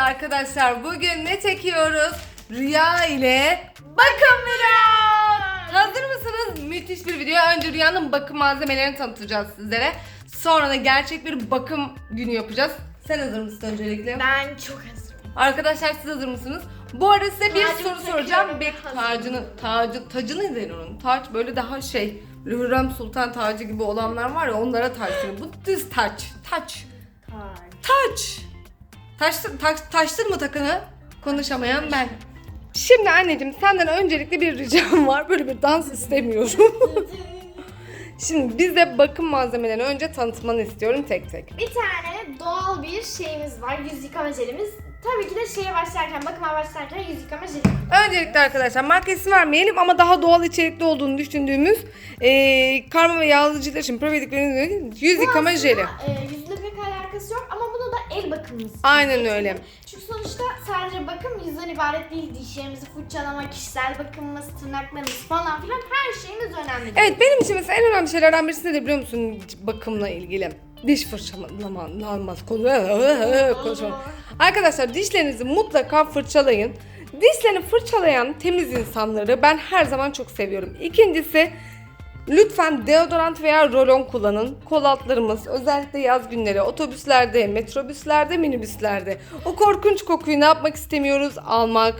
arkadaşlar. Bugün ne çekiyoruz? Rüya ile bakım vlog. Hazır mısınız? Müthiş bir video. Önce Rüya'nın bakım malzemelerini tanıtacağız sizlere. Sonra da gerçek bir bakım günü yapacağız. Sen hazır mısın öncelikle? Ben çok hazırım. Arkadaşlar siz hazır mısınız? Bu arada size bir Tacımı soru soracağım. takıyorum, Bek hazırım. tacını, tacı, tacını denir onun. Taç böyle daha şey, Hürrem Sultan tacı gibi olanlar var ya onlara taç denir. Bu düz taç. Taç. Taç. Taştın, taş, taştın mı takını? Konuşamayan ben. Şimdi anneciğim senden öncelikle bir ricam var. Böyle bir dans istemiyorum. Şimdi bize bakım malzemelerini önce tanıtmanı istiyorum tek tek. Bir tane doğal bir şeyimiz var. Yüz yıkama jelimiz. Tabii ki de şeye başlarken, bakıma başlarken yüz yıkama jeli. Öncelikle arkadaşlar marka ismi vermeyelim ama daha doğal içerikli olduğunu düşündüğümüz eee karma ve yağlı ciltler için probiyotiklerin yüz yıkama jeli. E, yüzle bakımımız. Aynen öyle. Çünkü sonuçta sadece bakım yüzden ibaret değil. Dişlerimizi fırçalama, kişisel bakımımız, tırnaklarımız falan filan her şeyimiz önemli. Evet benim için mesela en önemli şeylerden birisi nedir biliyor musun bakımla ilgili? Diş fırçalama, lanmaz konu, konuşma. Arkadaşlar dişlerinizi mutlaka fırçalayın. Dişlerini fırçalayan temiz insanları ben her zaman çok seviyorum. İkincisi lütfen deodorant veya rolon kullanın. Kol altlarımız özellikle yaz günleri otobüslerde, metrobüslerde, minibüslerde o korkunç kokuyu ne yapmak istemiyoruz? Almak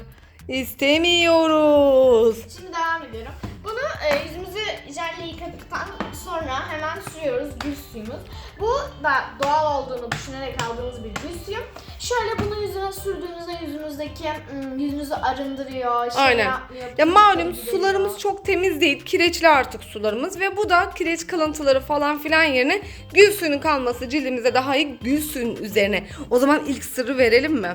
istemiyoruz. Şimdi devam ediyorum. Bunu e, yüzümüzü jelle yıkadıktan sonra hemen sürüyoruz gül suyumuz. Bu da doğal olduğunu düşünerek aldığımız bir suyu. Şöyle bunu yüzüne sürdüğünüzde yüzünüzdeki ım, yüzünüzü arındırıyor. Şey Aynen. yapmıyor, Ya malum sularımız çok temiz değil. Kireçli artık sularımız ve bu da kireç kalıntıları falan filan yerine gül suyunun kalması cildimize daha iyi gül suyun üzerine. O zaman ilk sırrı verelim mi?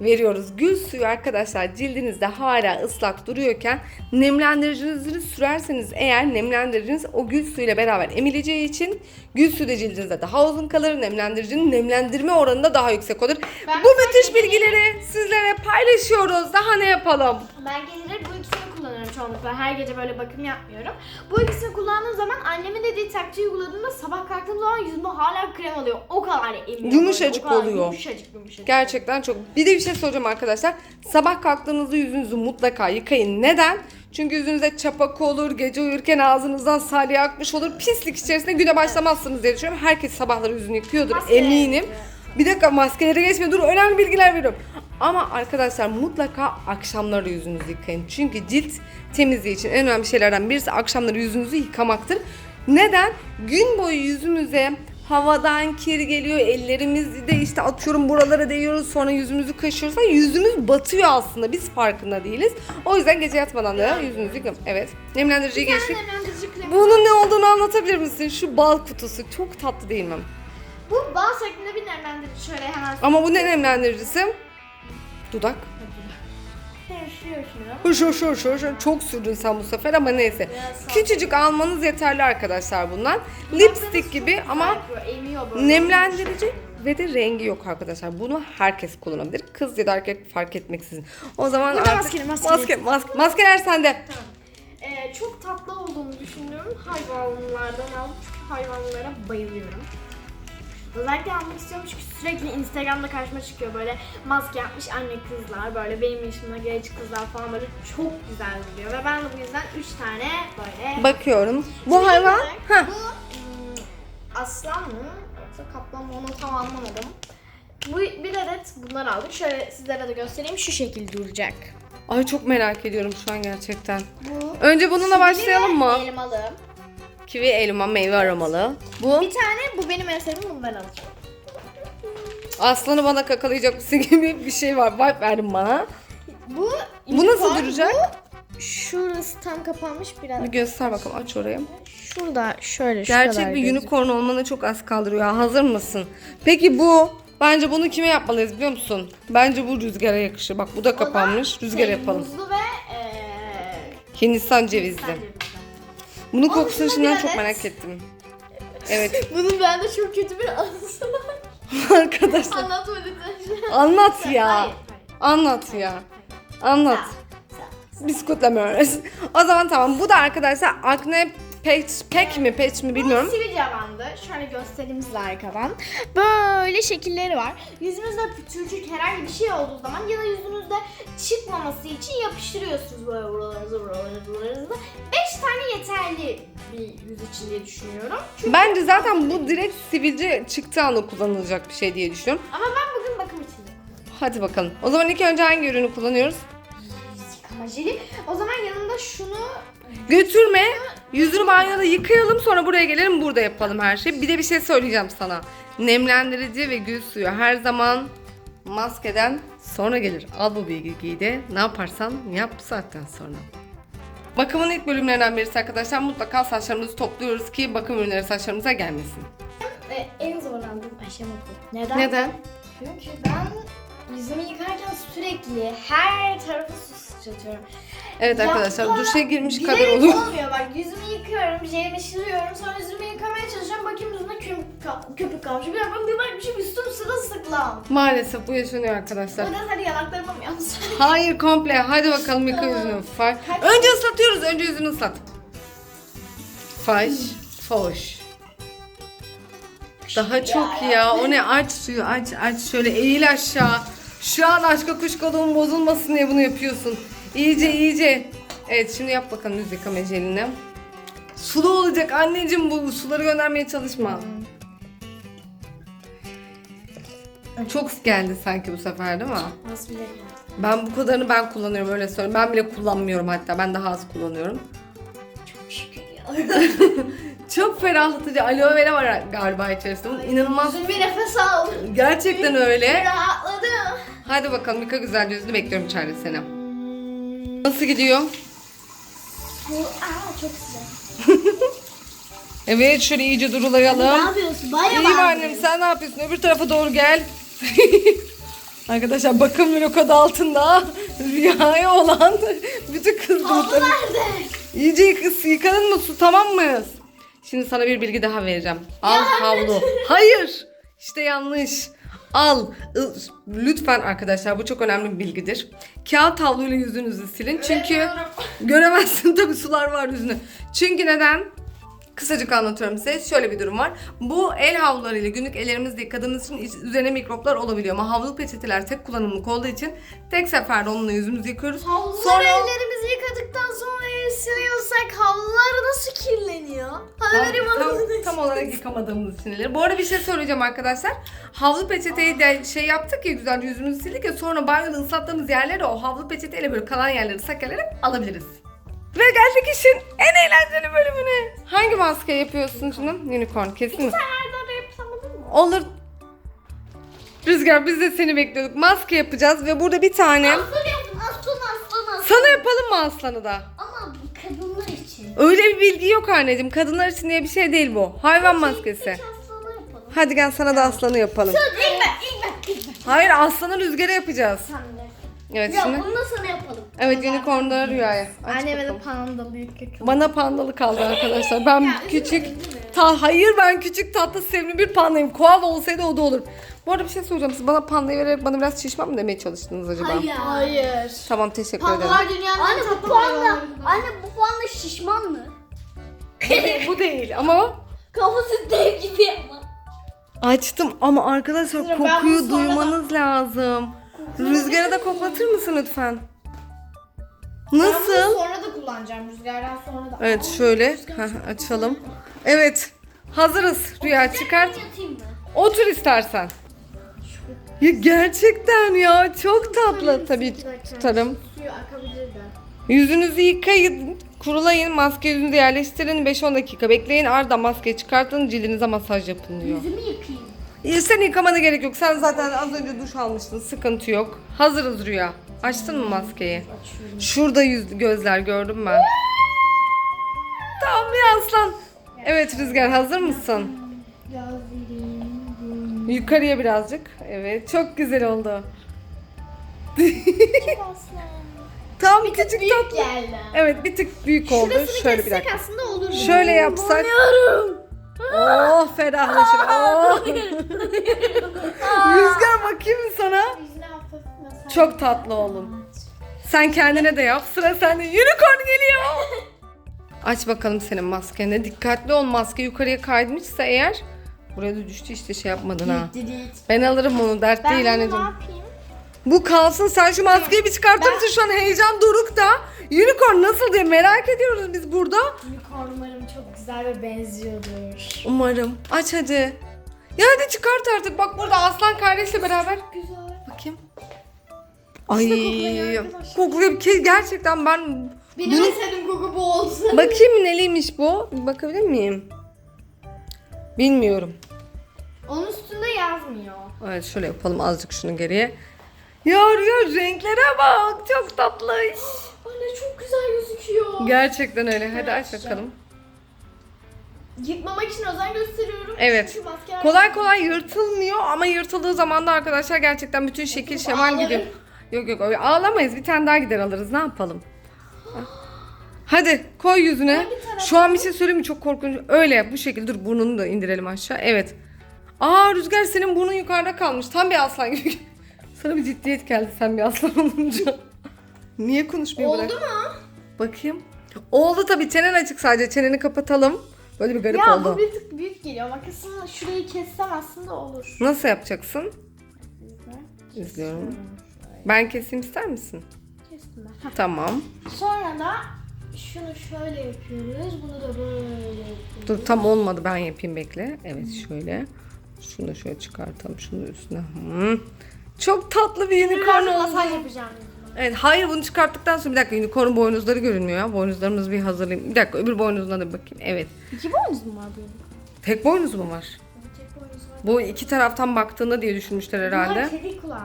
Veriyoruz. Gül suyu arkadaşlar cildinizde hala ıslak duruyorken nemlendiricinizi sürerseniz eğer nemlendiriciniz o gül suyuyla beraber emileceği için gül suyu da cildinizde daha uzun kalır. Nemlendiricinin nemlendirme oranı da daha yüksek olur. Ben Bu müthiş bilgileri sizlere paylaşıyoruz. Daha ne yapalım? Ben geceleri bu ikisini kullanıyorum çoğunlukla. Her gece böyle bakım yapmıyorum. Bu ikisini kullandığım zaman annemin dediği taktiği uyguladığımda sabah kalktığım zaman yüzümde hala krem oluyor. O kadar emiyor. Yumuşacık o kadar oluyor. Yumuşacık yumuşacık. Gerçekten çok. Bir de bir şey soracağım arkadaşlar. Sabah kalktığınızda yüzünüzü mutlaka yıkayın. Neden? Çünkü yüzünüzde çapak olur, gece uyurken ağzınızdan salya akmış olur. Pislik içerisinde güne başlamazsınız diye düşünüyorum. Herkes sabahları yüzünü yıkıyordur Maskeleri eminim. yıkıyor. Bir dakika maskelere geçme dur önemli bilgiler veriyorum. Ama arkadaşlar mutlaka akşamları yüzünüzü yıkayın. Çünkü cilt temizliği için en önemli şeylerden birisi akşamları yüzünüzü yıkamaktır. Neden? Gün boyu yüzümüze havadan kir geliyor, ellerimizi de işte atıyorum buralara değiyoruz sonra yüzümüzü kaşıyoruz. Hayır, yüzümüz batıyor aslında biz farkında değiliz. O yüzden gece yatmadan da yüzünüzü yıkayın. Evet. Nemlendiriciyi Bir geçtik. Bunun ne olduğunu anlatabilir misin? Şu bal kutusu çok tatlı değil mi? Bu bal şeklinde bir nemlendirici. Şöyle hemen Ama bu ne nemlendiricisi? Dudak. Hoş hoş hoş hoş. Çok sürdün sen bu sefer ama neyse. Biraz Küçücük almanız yeterli arkadaşlar bundan. Lipstick gibi ama nemlendirici ve de rengi yok arkadaşlar. Bunu herkes kullanabilir. Kız ya da erkek fark etmeksizin. O zaman Burada artık maskeli, maskeli. maske, maske, maskeler sende. Ee, çok tatlı olduğunu düşündüğüm hayvanlardan aldım. Çünkü hayvanlara bayılıyorum. Özellikle almak istiyorum çünkü sürekli Instagram'da karşıma çıkıyor böyle maske yapmış anne kızlar böyle benim yaşımda genç kızlar falan böyle çok güzel duruyor ve ben de bu yüzden 3 tane böyle Bakıyorum. Bu Şimdi hayvan olarak Heh. Bu ım, aslan mı yoksa kaplan mı onu tam anlamadım. Bu bir adet bunlar aldık. Şöyle sizlere de göstereyim. Şu şekil duracak. Ay çok merak ediyorum şu an gerçekten. Bu Önce bununla başlayalım mı? elmalı. Kivi, elma, meyve aromalı. Bu Bir tane bu benim en sevdiğim bunu ben alacağım. aslanı bana kakalayacak mısın gibi bir şey var. Vibe verdin bana. Bu Bu nasıl unicorn, duracak? Bu şurası tam kapanmış biraz. Bir göster bakalım aç orayı. Şurada şöyle şu kadar Gerçek bir gözüküyor. unicorn olmana çok az kaldırıyor. Hazır mısın? Peki bu bence bunu kime yapmalıyız biliyor musun? Bence bu rüzgara yakışır. Bak bu da kapanmış. Rüzgar şey, yapalım. Muzlu ve eee Hindistan cevizli. sence- Bunun kokusunu şimdiden çok merak ettim. Evet Bunun bende çok kötü bir anısı var. arkadaşlar. Anlatma lütfen. Anlat ya. Hayır, hayır. Anlat ya. Anlat. Biz kutlamıyoruz. O zaman tamam. Bu da arkadaşlar akne pek, pek mi pek mi bilmiyorum. Sivilce bandı. Şöyle göstereyim size arkadan. Böyle şekilleri var. Yüzünüzde pütürcük herhangi bir şey olduğu zaman ya da yüzünüzde çıkmaması için yapıştırıyorsunuz böyle buralarınızı buralarınızı buralarınızı. 5 tane yeterli bir yüz için diye düşünüyorum. Çünkü... Bence zaten bu direkt sivilce çıktığı anda kullanılacak bir şey diye düşünüyorum. Ama ben bugün bakım için de Hadi bakalım. O zaman ilk önce hangi ürünü kullanıyoruz? yüz yıkama jeli. O zaman yanında şunu Götürme. Yüzünü banyoda yıkayalım sonra buraya gelelim burada yapalım her şeyi. Bir de bir şey söyleyeceğim sana. Nemlendirici ve gül suyu her zaman maskeden sonra gelir. Al bu bilgiyi de ne yaparsan yap bu saatten sonra. Bakımın ilk bölümlerinden birisi arkadaşlar mutlaka saçlarımızı topluyoruz ki bakım ürünleri saçlarımıza gelmesin. e, en zorlandığım aşama bu. Neden? Neden? Çünkü ben yüzümü yıkarken sürekli her tarafı su sıçratıyorum. Evet Ya arkadaşlar duşa girmiş kadar oluyor. olmuyor bak yüzümü yıkıyorum, jelimi sürüyorum sonra yüzümü yıkamaya çalışıyorum bakayım yüzümde köpük, ka- köpük kalmış. Bir bakıyorum bir bakmışım üstüm sırılsıklam. Maalesef bu yaşanıyor arkadaşlar. Da hadi yanaklarıma mı yanlış? Hayır komple. Hadi bakalım yıka yüzünü. Fay. Önce ıslatıyoruz. Önce yüzünü ıslat. Faş. Foş. Daha çok ya. O ne? Aç suyu. Aç aç. Şöyle eğil aşağı. Şu an aşka kuşkalığın bozulmasın diye bunu yapıyorsun. İyice iyice. Evet şimdi yap bakalım yüz yıkama jelini. Sulu olacak anneciğim bu. Suları göndermeye çalışma. Çok geldi sanki bu sefer değil mi? Bile Ben bu kadarını ben kullanıyorum öyle söyleyeyim. Ben bile kullanmıyorum hatta. Ben daha az kullanıyorum. Şükür ya. Çok ferahlatıcı. Aloe vera var galiba içerisinde. İnanılmaz. Uzun bir nefes al. Gerçekten öyle. Rahatladım. Hadi bakalım yıka güzelce yüzünü bekliyorum içeride seni. Nasıl gidiyor? Bu, aa çok güzel. Evet şöyle iyice Ne durulayalım. yapıyorsun? Baya İyi mi annem sen ne yapıyorsun? Öbür tarafa doğru gel. Arkadaşlar bakım blokodu altında rüyaya olan bütün kızgınlıkları. nerede? İyice yık- yıkadın mı su tamam mı? Şimdi sana bir bilgi daha vereceğim. Al havlu. Hayır. İşte yanlış. Al. Lütfen arkadaşlar bu çok önemli bir bilgidir. Kağıt havluyla yüzünüzü silin. Çünkü göremezsin tabii sular var yüzüne. Çünkü neden? Kısacık anlatıyorum size. Şöyle bir durum var. Bu el havlularıyla günlük ellerimizle yıkadığımız için iç- üzerine mikroplar olabiliyor. Ama havlu peçeteler tek kullanımlık olduğu için tek seferde onunla yüzümüzü yıkıyoruz. Havluları Sonra- ellerimizi yıkadıktan sonra el siliyorsak havlular nasıl tam, olarak yıkamadığımız için elleri. Bu arada bir şey söyleyeceğim arkadaşlar. Havlu peçeteyi de şey yaptık ya güzel yüzümüzü sildik ya sonra banyoda ıslattığımız yerleri o havlu peçeteyle böyle kalan yerleri ıslak yerleri alabiliriz. Ve geldik işin en eğlenceli bölümüne. Hangi maske yapıyorsun şimdi? Unicorn kesin mi? Olur. Rüzgar biz de seni bekliyorduk. Maske yapacağız ve burada bir tane. Aslan yapın aslan aslan aslan. Sana yapalım mı aslanı da? Ama kadınlar için. Öyle bir bilgi yok anneciğim. Kadınlar için diye bir şey değil bu. Hayvan maskesi. Aslanı yapalım. Hadi gel sana da aslanı yapalım. Hayır aslanı rüzgara yapacağız. Evet Ya şimdi. bunu da sana yapalım. Evet unicornlara rüyaya. Aç Anneme de bakalım. panda büyük kök. Bana pandalı kaldı arkadaşlar. Ben Ya, küçük ta hayır ben küçük tatlı sevimli bir pandayım. Koala olsaydı o da olur. Bu arada bir şey soracağım. Siz bana pandayı vererek bana biraz şişman mı demeye çalıştınız acaba? Hayır. Tamam teşekkür ederim. Pandalar dünyanın Anne bu panda. Anne Bu değil ama Kafası dev gibi ama. açtım ama arkadaşlar ben kokuyu bunu sonra da- duymanız lazım. Rüzgara da koklatır mısın lütfen? Ben bunu Nasıl? sonra da kullanacağım rüzgardan sonra da. Evet şöyle Heh, açalım. Evet hazırız Rüya çıkart. Yatayım mı? Otur istersen. Ya gerçekten ya çok tatlı tabii tutarım. Suyu akabilir de. Yüzünüzü yıkayın, kurulayın, maske yüzünüze yerleştirin, 5-10 dakika bekleyin, ardından maskeyi çıkartın, cildinize masaj yapın diyor. Yüzümü yıkayayım. Ya Sen yıkamana gerek yok. Sen zaten az önce duş almıştın. Sıkıntı yok. Hazırız Rüya. Açtın mı maskeyi? Şurada yüz gözler gördüm ben. Tamam ya aslan. Evet Rüzgar hazır mısın? Gözlerim. Yukarıya birazcık. Evet çok güzel oldu. Aslan. Tam küçük Büyük tatlı. geldi. Evet bir tık büyük oldu. Şurasını Şöyle bir kessek dakika. aslında olur. Şöyle yapsak. Oh ferahlaşır. Oh. Rüzgar bakayım mı sana? Yüzüne hafif masaj. Çok tatlı oldun. Sen kendine de yap. Sıra sende. Unicorn geliyor. Aç bakalım senin maskeni. Dikkatli ol maske yukarıya kaymışsa eğer. Buraya da düştü işte şey yapmadın ha. Ben alırım onu dert Ben değil bunu ne anneciğim. yapayım? Bu kalsın sen şu maskeyi bir çıkartır mısın? Şu an heyecan dorukta. Unicorn nasıl diye merak ediyoruz biz burada. Unicorn umarım çok güzel ve benziyordur. Umarım. Aç hadi. Ya hadi çıkart artık. Bak burada aslan kardeşle beraber. Güzel. Bakayım. Ay, koklayıp gerçekten ben Benim Bunu- en sevdiğim koku bu olsun. bakayım neliymiş bu? Bakabilir miyim? Bilmiyorum. Onun üstünde yazmıyor. Evet şöyle yapalım azıcık şunu geriye. Ya Rüya renklere bak çok tatlı. Anne çok güzel gözüküyor. Gerçekten öyle. Hadi aç bakalım. Yıkmamak için özen gösteriyorum. Evet. Çünkü maske Kolay kolay yırtılmıyor ama yırtıldığı zaman da arkadaşlar gerçekten bütün şekil şemal ağlarım. gidiyor. Yok yok öyle ağlamayız. Bir tane daha gider alırız. Ne yapalım? Hadi koy yüzüne. Hangi? Şu an bir şey söyleyeyim mi? Çok korkunç. Öyle yap bu şekilde. Dur burnunu da indirelim aşağı. Evet. Aa Rüzgar senin burnun yukarıda kalmış. Tam bir aslan gibi. Sana bir ciddiyet geldi sen bir aslan olunca. Niye konuşmuyor Oldu bırak? mu? Bakayım. Oldu tabii. Çenen açık sadece. Çeneni kapatalım. Böyle bir garip Ya oldu. bu bir tık büyük geliyor. Makasını şurayı kessem aslında olur. Nasıl yapacaksın? İzliyorum. Ben keseyim ister misin? Kestim ben. Heh. Tamam. Sonra da şunu şöyle yapıyoruz. Bunu da böyle yapıyoruz. Dur tam olmadı ben yapayım bekle. Evet şöyle. Şunu şöyle çıkartalım şunu üstüne. Hmm. Çok tatlı bir unicorn Biraz oldu. masaj yapacağım. Evet hayır bunu çıkarttıktan sonra bir dakika unicorn boynuzları görünmüyor ya. Boynuzlarımızı bir hazırlayayım. Bir dakika öbür boynuzuna da bir bakayım. Evet. İki boynuz mu var benim? Tek boynuz mu var? Tek boynuz var. Bu iki taraftan baktığında diye düşünmüşler herhalde. Bunlar kedi kulağı.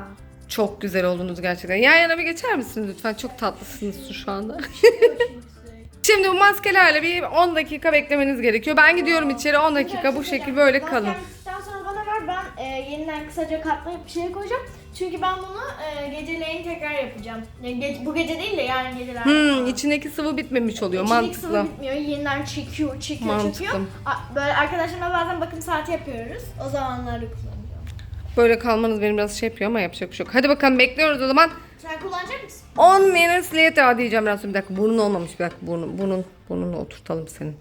Çok güzel oldunuz gerçekten. Yan yana bir geçer misiniz lütfen? Çok tatlısınız şu anda. Şimdi bu maskelerle bir 10 dakika beklemeniz gerekiyor. Ben gidiyorum içeri 10 dakika bu şekil böyle kalın. Maskem sonra bana ver ben e, yeniden kısaca katlayıp bir şey koyacağım. Çünkü ben bunu e, geceleyin tekrar yapacağım. Yani ge- bu gece değil de yarın geceler. Hmm, içindeki sıvı bitmemiş oluyor. İçindeki Mantıklı. sıvı bitmiyor. Yeniden çekiyor, çekiyor, Mantıklı. çekiyor. A- Böyle arkadaşlarımla bazen bakım saati yapıyoruz. O zamanlarda kullanıyorum. Böyle kalmanız benim biraz şey yapıyor ama yapacak bir şey yok. Hadi bakalım bekliyoruz o zaman. Sen kullanacak mısın? 10 minutes later diyeceğim biraz sonra. bir dakika. Burnun olmamış bir dakika. Burnun, burnun, burnunu oturtalım senin.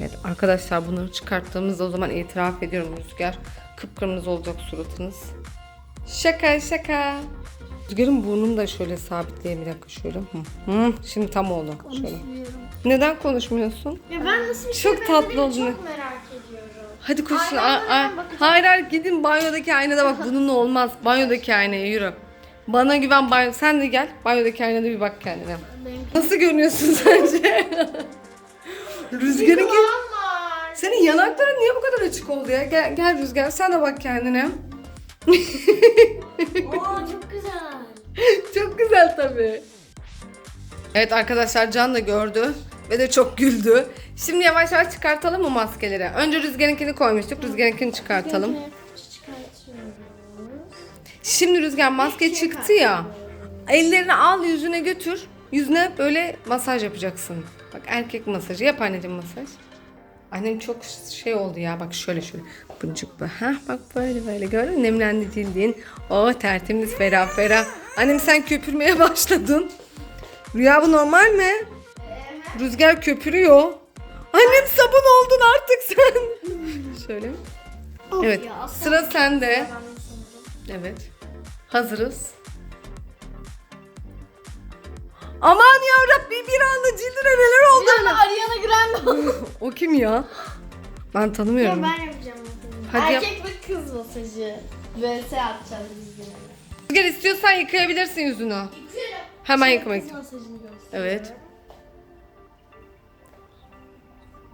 Evet arkadaşlar bunları çıkarttığımızda o zaman itiraf ediyorum Rüzgar. Kıpkırmızı olacak suratınız. Şaka şaka. Rüzgar'ın burnunu da şöyle sabitleyelim bir dakika şöyle. Hı. Hı, Şimdi tam oldu. Şöyle. Neden konuşmuyorsun? Ya ben nasıl bir şey Çok tatlı benzediğini oldu. Çok merak ediyorum. Hadi koşun. Hayır hayır gidin banyodaki aynada bak bununla olmaz. Banyodaki aynaya yürü. Bana güven banyo. Sen de gel. Banyodaki aynada bir bak kendine. Nasıl görünüyorsun sence? Rüzgarın ki... Senin yanakların niye bu kadar açık oldu ya? Gel, gel Rüzgar sen de bak kendine. Oo çok güzel. çok güzel tabii. Evet arkadaşlar Can da gördü ve de çok güldü. Şimdi yavaş yavaş çıkartalım mı maskeleri? Önce Rüzgar'ınkini koymuştuk. Rüzgar'ınkini çıkartalım. Şimdi Rüzgar maske çıktı ya. Ellerini al yüzüne götür. Yüzüne böyle masaj yapacaksın. Bak erkek masajı. Yap anneciğim masaj. Annem çok şey oldu ya. Bak şöyle şöyle. Bıncık bu. Hah bak böyle böyle. Gördün? Nemlendi cildin. Oh tertemiz ferah ferah. Annem sen köpürmeye başladın. Rüya bu normal mi? Rüzgar köpürüyor. Annem sabun oldun artık sen. şöyle. Evet. Sıra sende. Evet. Hazırız. Aman ya Rabbi bir anda cildine neler oldu? Bir anda Ariana Grande oldu. O kim ya? Ben Ya tanımıyorum. ben yapacağım. Hadi yap. Erkek ve kız masajı. VS atacağız biz yine. Rüzgar istiyorsan yıkayabilirsin yüzünü. Hemen yıkamak Kız için. masajını göster. Evet.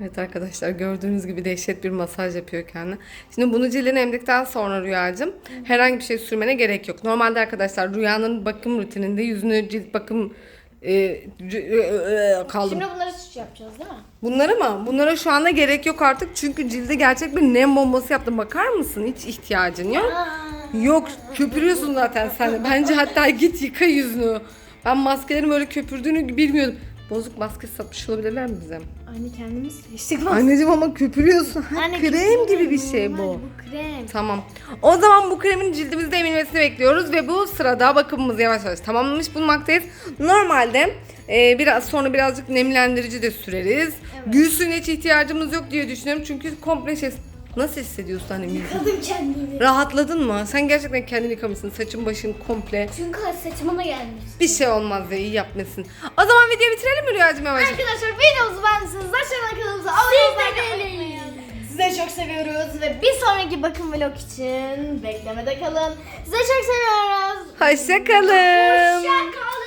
Evet arkadaşlar gördüğünüz gibi dehşet bir masaj yapıyor kendine. Şimdi bunu cildine emdikten sonra Rüyacığım herhangi bir şey sürmene gerek yok. Normalde arkadaşlar Rüya'nın bakım rutininde yüzünü cilt bakım e, c- e, e, kaldım. Şimdi bunları süt yapacağız değil mi? Bunlara mı? Bunlara şu anda gerek yok artık çünkü cilde gerçek bir nem bombası yaptım. Bakar mısın? Hiç ihtiyacın yok. Yok köpürüyorsun zaten sen de. Bence hatta git yıka yüzünü. Ben maskelerin böyle köpürdüğünü bilmiyordum. Bozuk maske satmış olabilirler mi bize? Anne kendimiz seçtik maske. Anneciğim ama köpürüyorsun. Ha, Anne, krem gibi bir şey bu. Bu krem. Tamam. O zaman bu kremin cildimizde emilmesini bekliyoruz ve bu sırada bakımımızı yavaş yavaş tamamlamış bulmaktayız. Normalde e, biraz sonra birazcık nemlendirici de süreriz. Gül suyuna hiç ihtiyacımız yok diye düşünüyorum çünkü komple şey... Nasıl hissediyorsun annem? yüzünü? Kadın kendini. Rahatladın mı? Sen gerçekten kendini yıkamışsın. Saçın başın komple. Çünkü saçıma da gelmiş. Bir şey olmaz ya iyi yapmışsın. O zaman videoyu bitirelim mi Rüyacığım yavaş? Arkadaşlar videomuzu beğendiyseniz aşağıdan kanalımıza abone olmayı Size çok seviyoruz ve bir sonraki bakım vlog için beklemede kalın. Size çok seviyoruz. Hoşçakalın. Hoşça kalın.